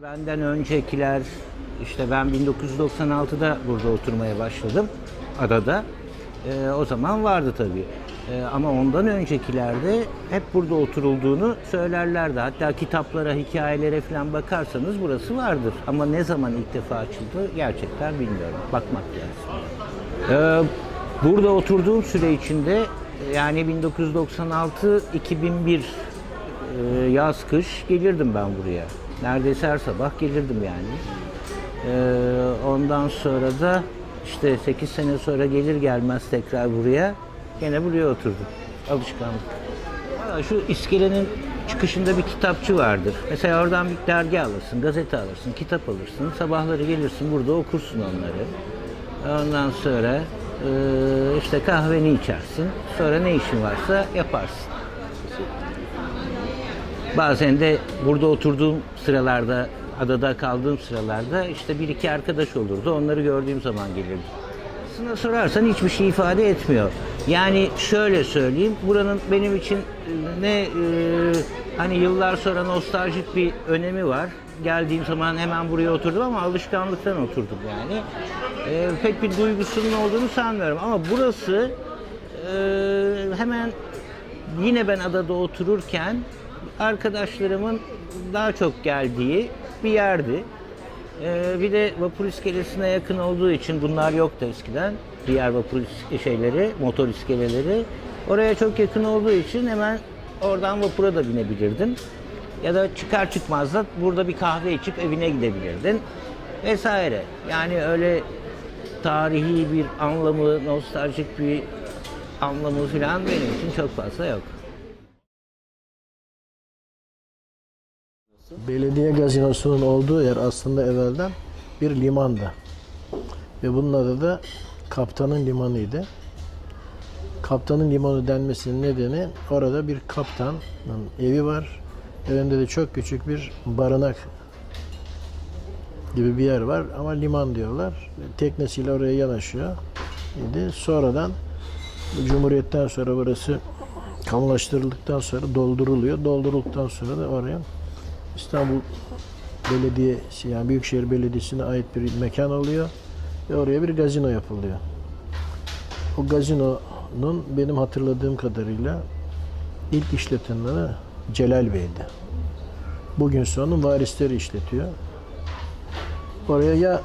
Benden öncekiler işte ben 1996'da burada oturmaya başladım adada. Ee, o zaman vardı tabii. Ee, ama ondan öncekilerde hep burada oturulduğunu söylerlerdi. Hatta kitaplara, hikayelere falan bakarsanız burası vardır. Ama ne zaman ilk defa açıldı gerçekten bilmiyorum. Bakmak lazım. Ee, burada oturduğum süre içinde yani 1996-2001 ee, yaz kış gelirdim ben buraya. Neredeyse her sabah gelirdim yani. Ee, ondan sonra da işte 8 sene sonra gelir gelmez tekrar buraya gene buraya oturdum. Alışkanlık. Valla şu iskelenin çıkışında bir kitapçı vardır. Mesela oradan bir dergi alırsın, gazete alırsın, kitap alırsın. Sabahları gelirsin burada okursun onları. Ondan sonra e, işte kahveni içersin. Sonra ne işin varsa yaparsın. Bazen de burada oturduğum sıralarda, adada kaldığım sıralarda işte bir iki arkadaş olurdu. Onları gördüğüm zaman gelirdim. Aslında sorarsan hiçbir şey ifade etmiyor. Yani şöyle söyleyeyim, buranın benim için ne e, hani yıllar sonra nostaljik bir önemi var. Geldiğim zaman hemen buraya oturdum ama alışkanlıktan oturdum yani. E, pek bir duygusunun olduğunu sanmıyorum ama burası e, hemen yine ben adada otururken arkadaşlarımın daha çok geldiği bir yerdi. Ee, bir de vapur iskelesine yakın olduğu için bunlar yoktu eskiden. Diğer vapur şeyleri, motor iskeleleri. Oraya çok yakın olduğu için hemen oradan vapura da binebilirdin. Ya da çıkar çıkmaz da burada bir kahve içip evine gidebilirdin. Vesaire. Yani öyle tarihi bir anlamı, nostaljik bir anlamı falan benim için çok fazla yok. Belediye gazinosunun olduğu yer aslında evvelden bir limandı. Ve bunun adı da Kaptanın Limanı'ydı. Kaptanın Limanı denmesinin nedeni orada bir kaptanın evi var. Evinde de çok küçük bir barınak gibi bir yer var ama liman diyorlar. Teknesiyle oraya yanaşıyor. idi. Sonradan Cumhuriyet'ten sonra burası kamulaştırıldıktan sonra dolduruluyor. Doldurulduktan sonra da oraya İstanbul Belediyesi yani Büyükşehir Belediyesi'ne ait bir mekan oluyor ve oraya bir gazino yapılıyor. O gazinonun benim hatırladığım kadarıyla ilk işletenleri Celal Bey'di. Bugün sonra varisleri işletiyor. Oraya ya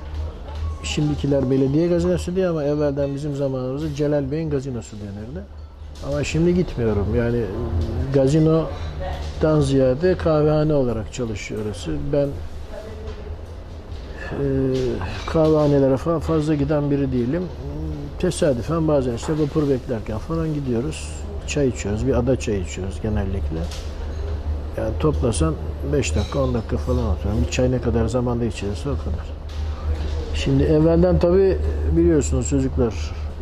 şimdikiler belediye gazinosu diyor ama evvelden bizim zamanımızda Celal Bey'in gazinosu denirdi. Ama şimdi gitmiyorum. Yani gazinodan ziyade kahvehane olarak çalışıyor orası. Ben e, kahvehanelere fa- fazla giden biri değilim. Tesadüfen bazen işte vapur beklerken falan gidiyoruz. Çay içiyoruz. Bir ada çayı içiyoruz genellikle. Yani toplasan 5 dakika 10 dakika falan oturuyorum. Bir çay ne kadar zamanda içilirse o kadar. Şimdi evvelden tabi biliyorsunuz çocuklar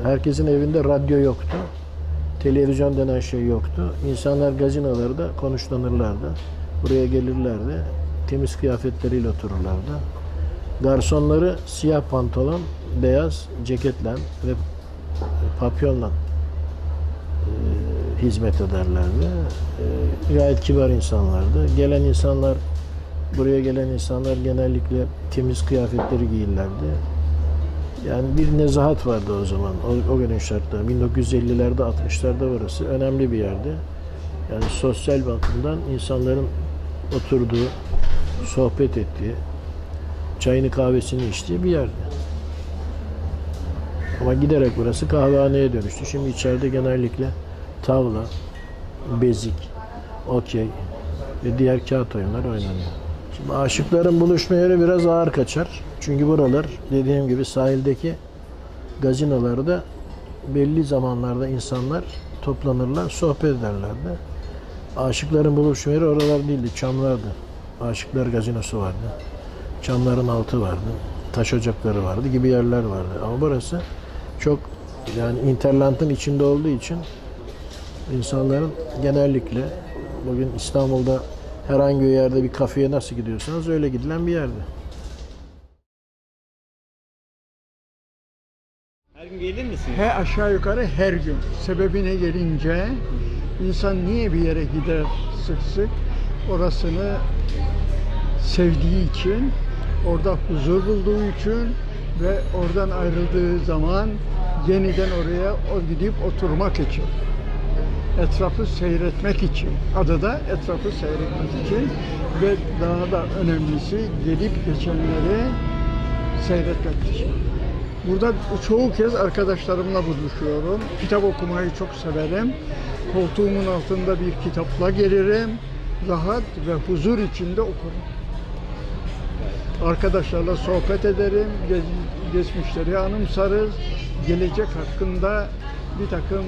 herkesin evinde radyo yoktu. Televizyon denen şey yoktu. İnsanlar gazinolarda konuşlanırlardı. Buraya gelirlerdi. Temiz kıyafetleriyle otururlardı. Garsonları siyah pantolon, beyaz ceketle ve papyonla e, hizmet ederlerdi. E, gayet kibar insanlardı. Gelen insanlar, buraya gelen insanlar genellikle temiz kıyafetleri giyirlerdi. Yani bir nezahat vardı o zaman, o, o günün şartları. 1950'lerde, 60'larda burası önemli bir yerdi. Yani sosyal bakımdan insanların oturduğu, sohbet ettiği, çayını kahvesini içtiği bir yerdi. Ama giderek burası kahvehaneye dönüştü. Şimdi içeride genellikle tavla, bezik, okey ve diğer kağıt oyunları oynanıyor. Şimdi aşıkların buluşma yeri biraz ağır kaçar. Çünkü buralar dediğim gibi sahildeki gazinolarda belli zamanlarda insanlar toplanırlar, sohbet ederlerdi. Aşıkların buluşma yeri oralar değildi, çamlardı. Aşıklar gazinosu vardı. Çamların altı vardı. Taş ocakları vardı gibi yerler vardı. Ama burası çok yani interlantın içinde olduğu için insanların genellikle bugün İstanbul'da herhangi bir yerde bir kafeye nasıl gidiyorsanız öyle gidilen bir yerde. Her gün gelir misiniz? He aşağı yukarı her gün. Sebebine gelince insan niye bir yere gider sık sık orasını sevdiği için, orada huzur bulduğu için ve oradan ayrıldığı zaman yeniden oraya o gidip oturmak için. Etrafı seyretmek için. Adada etrafı seyretmek için ve daha da önemlisi gelip geçenleri seyretmek için. Burada çoğu kez arkadaşlarımla buluşuyorum. Kitap okumayı çok severim. Koltuğumun altında bir kitapla gelirim. Rahat ve huzur içinde okurum. Arkadaşlarla sohbet ederim. ge- Geçmişleri anımsarız. Gelecek hakkında bir takım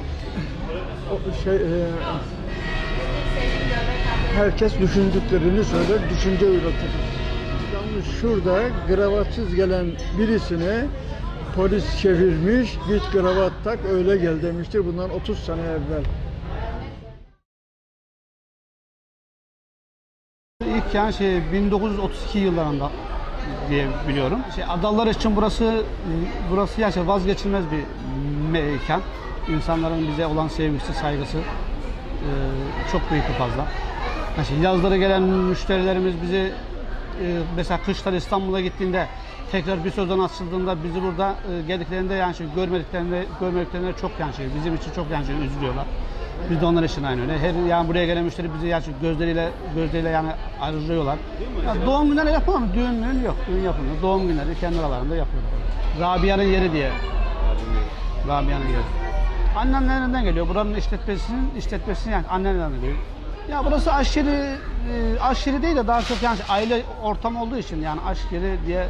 şey, e, herkes düşündüklerini söyler, düşünce üretir. Yalnız şurada gravatsız gelen birisine polis çevirmiş, git kravat tak öyle gel demiştir bundan 30 sene evvel. İlk yani şey 1932 yıllarında diye biliyorum. Şey, adalar için burası burası yani vazgeçilmez bir mekan. İnsanların bize olan sevgisi, saygısı e, çok büyük bir fazla. Yani şey, yazları gelen müşterilerimiz bizi e, mesela kışlar İstanbul'a gittiğinde tekrar bir sözden açıldığında bizi burada e, geldiklerinde yani şey, görmediklerinde görmediklerinde çok yani bizim için çok yani üzülüyorlar. Biz de onlar için aynı öyle. Her yani buraya gelen müşteri bizi yani gözleriyle gözleriyle yani arıyorlar. Ya doğum günleri yapalım mı? Düğün müğün yok. Düğün yapılmıyor. Doğum günleri kendi aralarında yapıyorlar. Rabia'nın yeri diye. Rabia'nın yeri. Annemlerinden geliyor. Buranın işletmesinin işletmesi yani annelerinden geliyor. Ya burası aşırı e, aşırı değil de daha çok yani aile ortam olduğu için yani aşk diye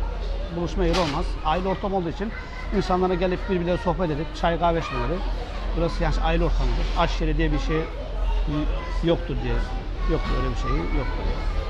buluşma yeri olmaz. Aile ortam olduğu için insanlara gelip birbirleriyle sohbet edip çay kahve içmeleri. Burası yani aile ortamıdır. Aşk diye bir şey yoktur diye. Yok öyle bir şey yoktur.